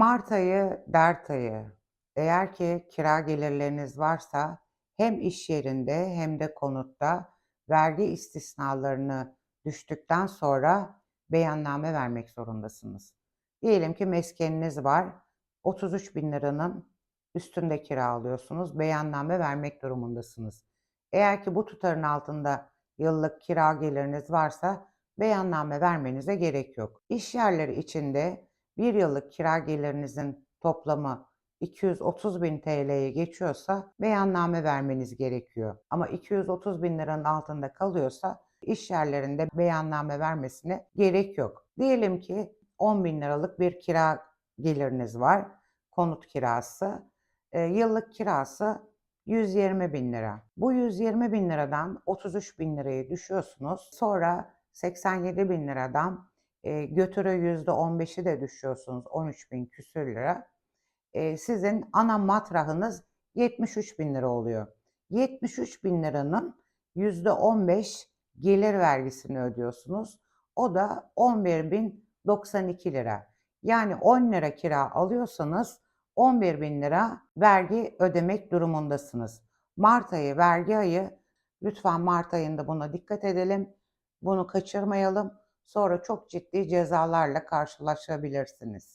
Mart ayı dert ayı. Eğer ki kira gelirleriniz varsa hem iş yerinde hem de konutta vergi istisnalarını düştükten sonra beyanname vermek zorundasınız. Diyelim ki meskeniniz var. 33 bin liranın üstünde kira alıyorsunuz. Beyanname vermek durumundasınız. Eğer ki bu tutarın altında yıllık kira geliriniz varsa beyanname vermenize gerek yok. İş yerleri içinde bir yıllık kira gelirinizin toplamı 230 bin TL'ye geçiyorsa beyanname vermeniz gerekiyor. Ama 230 bin liranın altında kalıyorsa iş yerlerinde beyanname vermesine gerek yok. Diyelim ki 10 bin liralık bir kira geliriniz var. Konut kirası. E, yıllık kirası 120 bin lira. Bu 120 bin liradan 33 bin lirayı düşüyorsunuz. Sonra 87 bin liradan e, götürü %15'i de düşüyorsunuz 13 bin küsür lira. E, sizin ana matrahınız 73 bin lira oluyor. 73 bin liranın %15 gelir vergisini ödüyorsunuz. O da 11 bin 92 lira. Yani 10 lira kira alıyorsanız 11 bin lira vergi ödemek durumundasınız. Mart ayı vergi ayı. Lütfen Mart ayında buna dikkat edelim. Bunu kaçırmayalım. Sonra çok ciddi cezalarla karşılaşabilirsiniz.